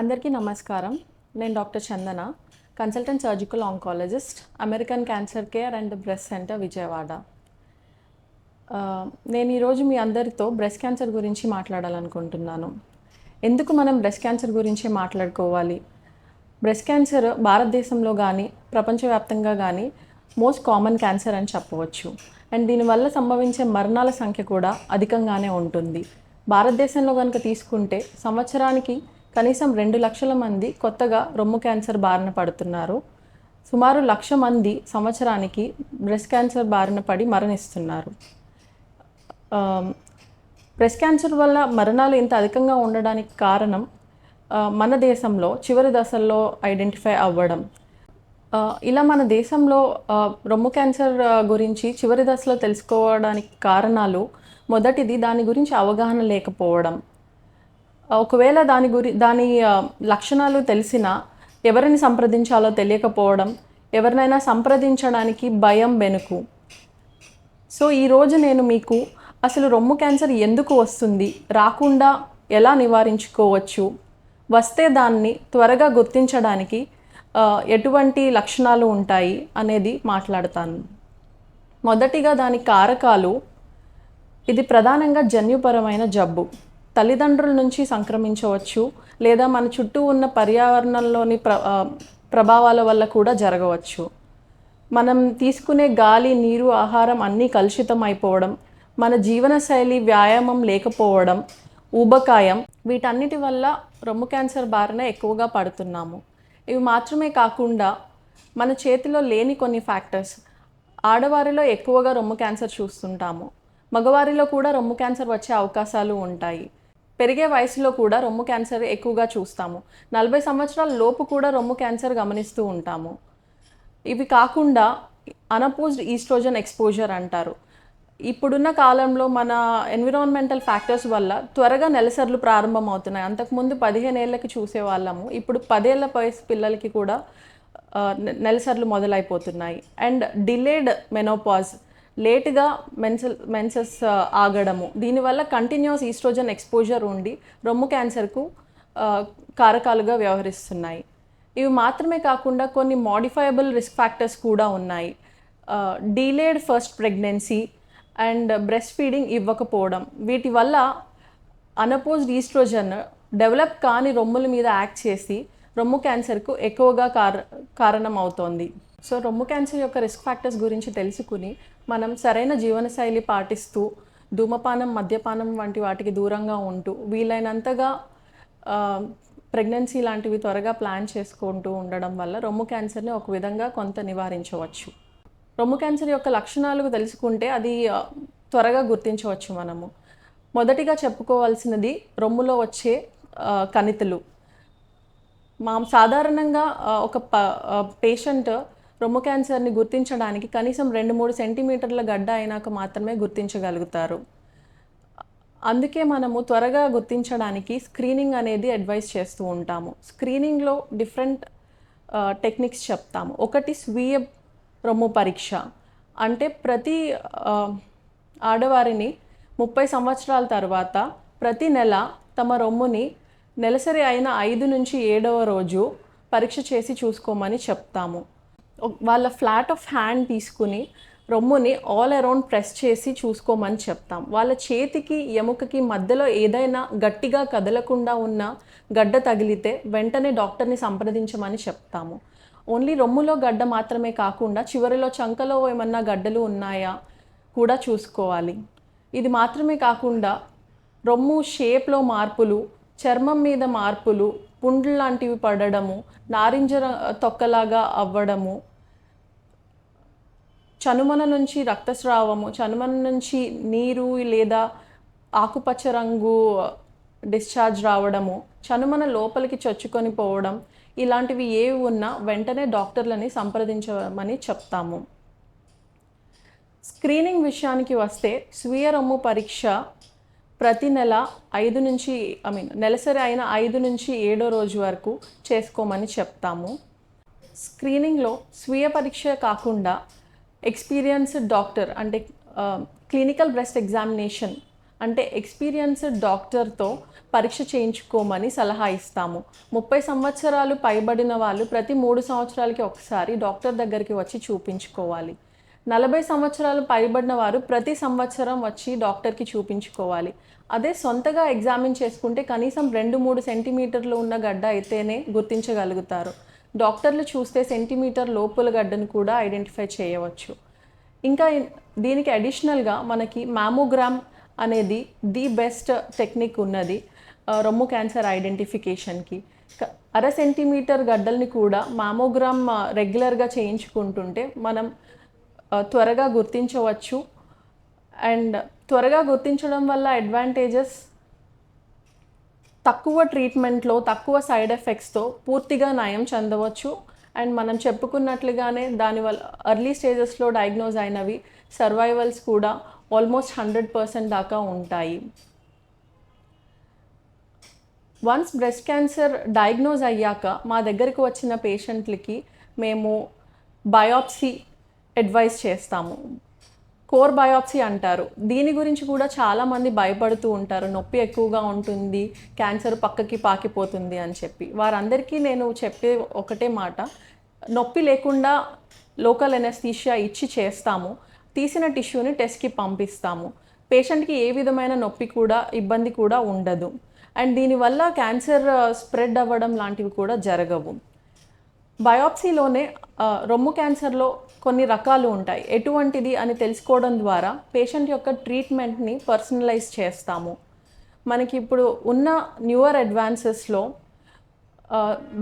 అందరికీ నమస్కారం. నేను doctor Chandana consultant surgical oncologist American cancer care and breast centre Vijayawada. నేను ఈరోజు మీ అందరితో బ్రెస్ట్ క్యాన్సర్ గురించి మాట్లాడాలనుకుంటున్నాను. ఎందుకు మనం బ్రెస్ట్ క్యాన్సర్ గురించి మాట్లాడుకోవాలి? బ్రెస్ట్ క్యాన్సర్ భారతదేశంలో కానీ ప్రపంచవ్యాప్తంగా కానీ మోస్ట్ కామన్ క్యాన్సర్ అని చెప్పవచ్చు. అండ్ దీనివల్ల సంభవించే మరణాల సంఖ్య కూడా అధికంగానే ఉంటుంది. భారతదేశంలో కనుక తీసుకుంటే సంవత్సరానికి కనీసం రెండు లక్షల మంది కొత్తగా రొమ్ము క్యాన్సర్ బారిన పడుతున్నారు. సుమారు లక్ష మంది సంవత్సరానికి బ్రెస్ట్ క్యాన్సర్ బారిన పడి మరణిస్తున్నారు. బ్రెస్ట్ క్యాన్సర్ వల్ల మరణాలు ఇంత అధికంగా ఉండడానికి కారణం మన దేశంలో చివరి దశల్లో ఐడెంటిఫై అవ్వడం. ఇలా మన దేశంలో రొమ్ము క్యాన్సర్ గురించి చివరి దశలో తెలుసుకోవడానికి కారణాలు మొదటిది దాని గురించి అవగాహన లేకపోవడం. ఒకవేళ దాని గురి దాని లక్షణాలు తెలిసినా ఎవరిని సంప్రదించాలో తెలియకపోవడం ఎవరినైనా సంప్రదించడానికి భయం వెనుకు. సో ఈరోజు నేను మీకు అసలు రొమ్ము క్యాన్సర్ ఎందుకు వస్తుంది రాకుండా ఎలా నివారించుకోవచ్చు వస్తే దాన్ని త్వరగా గుర్తించడానికి ఎటువంటి లక్షణాలు ఉంటాయి అనేది మాట్లాడతాను. మొదటిగా దాని కారకాలు ఇది ప్రధానంగా జన్యుపరమైన జబ్బు. తల్లిదండ్రుల నుంచి సంక్రమించవచ్చు లేదా మన చుట్టూ ఉన్న పర్యావరణంలోని ప్ర ప్రభావాల వల్ల కూడా జరగవచ్చు. మనం తీసుకునే గాలి నీరు ఆహారం అన్నీ కలుషితం అయిపోవడం మన జీవనశైలి వ్యాయామం లేకపోవడం ఊబకాయం వీటన్నిటి వల్ల రొమ్ము క్యాన్సర్ బారిన ఎక్కువగా పడుతున్నాము. ఇవి మాత్రమే కాకుండా మన చేతిలో లేని కొన్ని ఫ్యాక్టర్స్ ఆడవారిలో ఎక్కువగా రొమ్ము క్యాన్సర్ చూస్తుంటాము. మగవారిలో కూడా రొమ్ము క్యాన్సర్ వచ్చే అవకాశాలు ఉంటాయి. పెరిగే వయసులో కూడా రొమ్ము క్యాన్సర్ ఎక్కువగా చూస్తాము. నలభై సంవత్సరాల లోపు కూడా రొమ్ము క్యాన్సర్ గమనిస్తూ ఉంటాము. ఇవి కాకుండా అనపోజ్డ్ ఈస్ట్రోజన్ ఎక్స్పోజర్ అంటారు. ఇప్పుడున్న కాలంలో మన ఎన్విరాన్మెంటల్ ఫ్యాక్టర్స్ వల్ల త్వరగా నెలసర్లు ప్రారంభమవుతున్నాయి. అంతకుముందు పదిహేను ఏళ్ళకి చూసేవాళ్ళము. ఇప్పుడు పదేళ్ళ వయసు పిల్లలకి కూడా నెలసర్లు మొదలైపోతున్నాయి. అండ్ డిలేడ్ మెనోపాజ్ లేట్గా మెన్సల్ మెన్సెస్ ఆగడము. దీనివల్ల కంటిన్యూస్ ఈస్ట్రోజన్ ఎక్స్పోజర్ ఉండి రొమ్ము క్యాన్సర్కు కారకాలుగా వ్యవహరిస్తున్నాయి. ఇవి మాత్రమే కాకుండా కొన్ని మోడిఫైయబుల్ రిస్క్ ఫ్యాక్టర్స్ కూడా ఉన్నాయి. Delayed first pregnancy and breastfeeding ఇవ్వకపోవడం. వీటి వల్ల అనపోజ్డ్ ఈస్ట్రోజన్ డెవలప్ కాని రొమ్ముల మీద యాక్ట్ చేసి రొమ్ము క్యాన్సర్కు ఎక్కువగా కార కారణం అవుతోంది సో రొమ్ము క్యాన్సర్ యొక్క రిస్క్ ఫ్యాక్టర్స్ గురించి తెలుసుకుని మనం సరైన జీవనశైలి పాటిస్తూ ధూమపానం మద్యపానం వంటి వాటికి దూరంగా ఉంటూ వీలైనంతగా ప్రెగ్నెన్సీ లాంటివి త్వరగా ప్లాన్ చేసుకుంటూ ఉండడం వల్ల రొమ్ము క్యాన్సర్ని ఒక విధంగా కొంత నివారించవచ్చు. రొమ్ము క్యాన్సర్ యొక్క లక్షణాలు తెలుసుకుంటే అది త్వరగా గుర్తించవచ్చు మనము. మొదటిగా చెప్పుకోవాల్సినది రొమ్ములో వచ్చే కణితులు. మా సాధారణంగా ఒక ప పేషెంట్ రొమ్ము క్యాన్సర్ని గుర్తించడానికి కనీసం రెండు మూడు సెంటీమీటర్ల గడ్డ అయినాక మాత్రమే గుర్తించగలుగుతారు. అందుకే మనము త్వరగా గుర్తించడానికి స్క్రీనింగ్ అనేది అడ్వైస్ చేస్తూ ఉంటాము. స్క్రీనింగ్లో డిఫరెంట్ టెక్నిక్స్ చెప్తాము. ఒకటి స్వీయ రొమ్ము పరీక్ష. అంటే ప్రతి ఆడవారిని ముప్పై సంవత్సరాల తర్వాత ప్రతి నెల తమ రొమ్ముని నెలసరి అయిన ఐదు నుంచి ఏడవ రోజు పరీక్ష చేసి చూసుకోమని చెప్తాము. వాళ్ళ ఫ్లాట్ ఆఫ్ హ్యాండ్ తీసుకుని రొమ్ముని ఆల్ అరౌండ్ ప్రెస్ చేసి చూసుకోమని చెప్తాం. వాళ్ళ చేతికి ఎముకకి మధ్యలో ఏదైనా గట్టిగా కదలకుండా ఉన్న గడ్డ తగిలితే వెంటనే డాక్టర్ని సంప్రదించమని చెప్తాము. ఓన్లీ రొమ్ములో గడ్డ మాత్రమే కాకుండా చివరిలో చంకలో ఏమన్నా గడ్డలు ఉన్నాయా కూడా చూసుకోవాలి. ఇది మాత్రమే కాకుండా రొమ్ము షేప్లో మార్పులు చర్మం మీద మార్పులు పుండ్లు లాంటివి పడడము నారింజ తొక్కలాగా అవ్వడము చనుమన నుంచి రక్తస్రావము చనుమన నుంచి నీరు లేదా ఆకుపచ్చ రంగు డిశ్చార్జ్ రావడము చనుమన లోపలికి చొచ్చుకొని పోవడం ఇలాంటివి ఏవి ఉన్నా వెంటనే డాక్టర్లని సంప్రదించమని చెప్తాము. స్క్రీనింగ్ విషయానికి వస్తే స్వీయ రొమ్ము పరీక్ష ప్రతి నెల ఐదు నుంచి ఐ మీన్ నెలసరి అయిన ఐదు నుంచి ఏడో రోజు వరకు చేసుకోమని చెప్తాము. స్క్రీనింగ్లో స్వీయ పరీక్ష కాకుండా ఎక్స్పీరియన్స్డ్ డాక్టర్ అంటే క్లినికల్ బ్రెస్ట్ ఎగ్జామినేషన్ అంటే ఎక్స్పీరియన్స్డ్ డాక్టర్తో పరీక్ష చేయించుకోమని సలహా ఇస్తాము. ముప్పై సంవత్సరాలు పైబడిన వాళ్ళు ప్రతి మూడు సంవత్సరాలకి ఒకసారి డాక్టర్ దగ్గరికి వచ్చి చూపించుకోవాలి. నలభై సంవత్సరాలు పైబడిన వారు ప్రతి సంవత్సరం వచ్చి డాక్టర్కి చూపించుకోవాలి. అదే సొంతగా ఎగ్జామిన్ చేసుకుంటే కనీసం రెండు మూడు సెంటీమీటర్లు ఉన్న గడ్డ అయితేనే గుర్తించగలుగుతారు. డాక్టర్లు చూస్తే సెంటీమీటర్ లోపల గడ్డను కూడా ఐడెంటిఫై చేయవచ్చు. ఇంకా దీనికి అడిషనల్గా మనకి మ్యామోగ్రామ్ అనేది ది బెస్ట్ టెక్నిక్ ఉన్నది రొమ్ము క్యాన్సర్ ఐడెంటిఫికేషన్కి. అర సెంటీమీటర్ గడ్డల్ని కూడా మామోగ్రామ్ రెగ్యులర్గా చేయించుకుంటుంటే మనం త్వరగా గుర్తించవచ్చు. అండ్ త్వరగా గుర్తించడం వల్ల అడ్వాంటేజెస్ తక్కువ ట్రీట్మెంట్లో తక్కువ సైడ్ ఎఫెక్ట్స్తో పూర్తిగా నయం చెందవచ్చు. అండ్ మనం చెప్పుకున్నట్లుగానే దానివల్ల ఎర్లీ స్టేజెస్లో డయాగ్నోజ్ అయినవి సర్వైవల్స్ కూడా ఆల్మోస్ట్ హండ్రెడ్ పర్సెంట్ దాకా ఉంటాయి. వన్స్ బ్రెస్ట్ క్యాన్సర్ డయాగ్నోజ్ అయ్యాక మా దగ్గరకు వచ్చిన పేషెంట్లకి మేము బయాప్సీ అడ్వైస్ చేస్తాము. కోర్ బయాప్సీ అంటారు. దీని గురించి కూడా చాలామంది భయపడుతూ ఉంటారు. నొప్పి ఎక్కువగా ఉంటుంది క్యాన్సర్ పక్కకి పాకిపోతుంది అని చెప్పి. వారందరికీ నేను చెప్పే ఒకటే మాట. నొప్పి లేకుండా లోకల్ ఎనస్థీషియా ఇచ్చి చేస్తాము. తీసిన టిష్యూని టెస్ట్కి పంపిస్తాము. పేషెంట్కి ఏ విధమైన నొప్పి కూడా ఇబ్బంది కూడా ఉండదు. అండ్ దీనివల్ల క్యాన్సర్ స్ప్రెడ్ అవ్వడం లాంటివి కూడా జరగవు. బయాప్సీలోనే రొమ్ము క్యాన్సర్లో కొన్ని రకాలు ఉంటాయి. ఎటువంటిది అని తెలుసుకోవడం ద్వారా పేషెంట్ యొక్క ట్రీట్మెంట్ని పర్సనలైజ్ చేస్తాము. మనకి ఇప్పుడు ఉన్న న్యూయర్ అడ్వాన్సెస్లో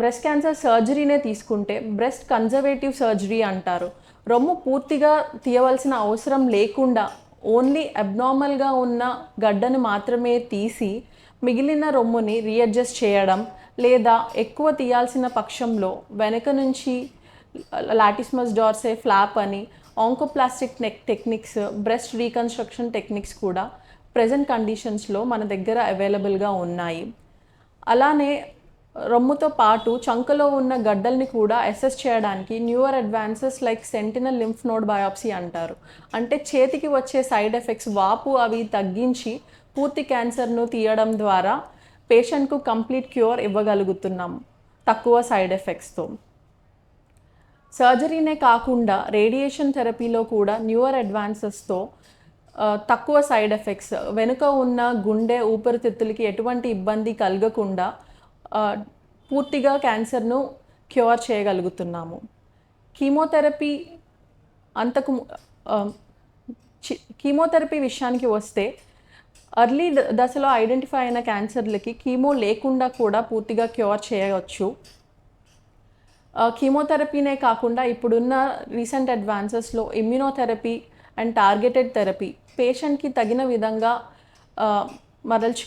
బ్రెస్ట్ క్యాన్సర్ సర్జరీనే తీసుకుంటే బ్రెస్ట్ కన్జర్వేటివ్ సర్జరీ అంటారు. రొమ్ము పూర్తిగా తీయవలసిన అవసరం లేకుండా ఓన్లీ అబ్నార్మల్గా ఉన్న గడ్డను మాత్రమే తీసి మిగిలిన రొమ్ముని రీఅడ్జస్ట్ చేయడం లేదా ఎక్కువ తీయాల్సిన పక్షంలో వెనక నుంచి లాటిస్మస్ డార్సే ఫ్లాప్ అని oncoplastic neck techniques breast reconstruction techniques కూడా ప్రజెంట్ కండిషన్స్లో మన దగ్గర అవైలబుల్గా ఉన్నాయి. అలానే రొమ్ముతో పాటు చంకలో ఉన్న గడ్డల్ని కూడా అసెస్ చేయడానికి newer advances like sentinel lymph node biopsy అంటారు. అంటే చేతికి వచ్చే సైడ్ ఎఫెక్ట్స్ వాపు అవి తగ్గించి పూర్తి క్యాన్సర్ను తీయడం ద్వారా పేషెంట్కు కంప్లీట్ క్యూర్ ఇవ్వగలుగుతున్నాం తక్కువ సైడ్ ఎఫెక్ట్స్తో. సర్జరీనే కాకుండా రేడియేషన్ థెరపీలో కూడా న్యూయర్ అడ్వాన్సెస్తో తక్కువ సైడ్ ఎఫెక్ట్స్ వెనుక ఉన్న గుండె ఊపిరితిత్తులకి ఎటువంటి ఇబ్బంది కలగకుండా పూర్తిగా క్యాన్సర్ను క్యూర్ చేయగలుగుతున్నాము. కీమోథెరపీ అంతకు ము- కీమోథెరపీ విషయానికి వస్తే అర్లీ ద- దశలో ఐడెంటిఫై అయిన క్యాన్సర్లకి కీమో లేకుండా కూడా పూర్తిగా క్యూర్ చేయవచ్చు. కీమోథెరపీనే కాకుండా ఇప్పుడున్న రీసెంట్ అడ్వాన్సెస్లో ఇమ్యూనోథెరపీ అండ్ టార్గెటెడ్ థెరపీ పేషెంట్కి తగిన విధంగా మరల్చు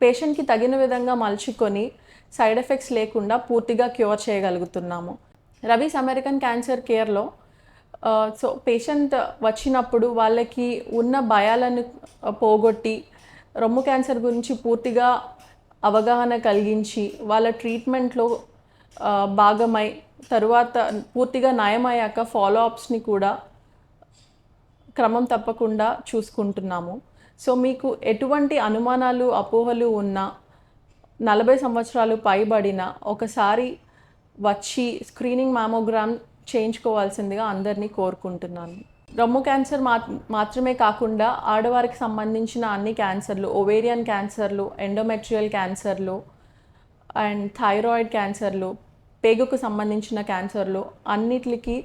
పేషెంట్కి తగిన విధంగా మలుచుకొని సైడ్ ఎఫెక్ట్స్ లేకుండా పూర్తిగా క్యూర్ చేయగలుగుతున్నాము. రవీస్ అమెరికన్ క్యాన్సర్ కేర్లో సో పేషెంట్ వచ్చినప్పుడు వాళ్ళకి ఉన్న భయాలను పోగొట్టి రొమ్ము క్యాన్సర్ గురించి పూర్తిగా అవగాహన కలిగించి వాళ్ళ ట్రీట్మెంట్లో భాగమై తరువాత పూర్తిగా నయమయ్యాక ఫాలో అప్స్ని కూడా క్రమం తప్పకుండా చూసుకుంటున్నాము. సో మీకు ఎటువంటి అనుమానాలు అపోహలు ఉన్నా నలభై సంవత్సరాలు పైబడిన ఒకసారి వచ్చి స్క్రీనింగ్ మామోగ్రామ్ చేయించుకోవాల్సిందిగా అందరినీ కోరుకుంటున్నాను. రొమ్ము క్యాన్సర్ మా మాత్రమే కాకుండా ఆడవారికి సంబంధించిన అన్ని క్యాన్సర్లు ఓవేరియన్ క్యాన్సర్లు ఎండోమెట్రియల్ క్యాన్సర్లు అండ్ థైరాయిడ్ క్యాన్సర్లు పేగుకు సంబంధించిన క్యాన్సర్లు అన్నిటికి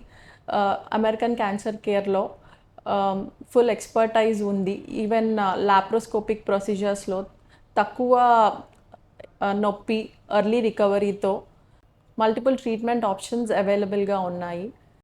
అమెరికన్ క్యాన్సర్ కేర్లో ఫుల్ ఎక్స్పర్టైజ్ ఉంది. ఈవెన్ లాప్రోస్కోపిక్ ప్రొసీజర్స్లో తక్కువ నొప్పి ఎర్లీ రికవరీతో మల్టిపుల్ ట్రీట్మెంట్ ఆప్షన్స్ అవైలబుల్గా ఉన్నాయి.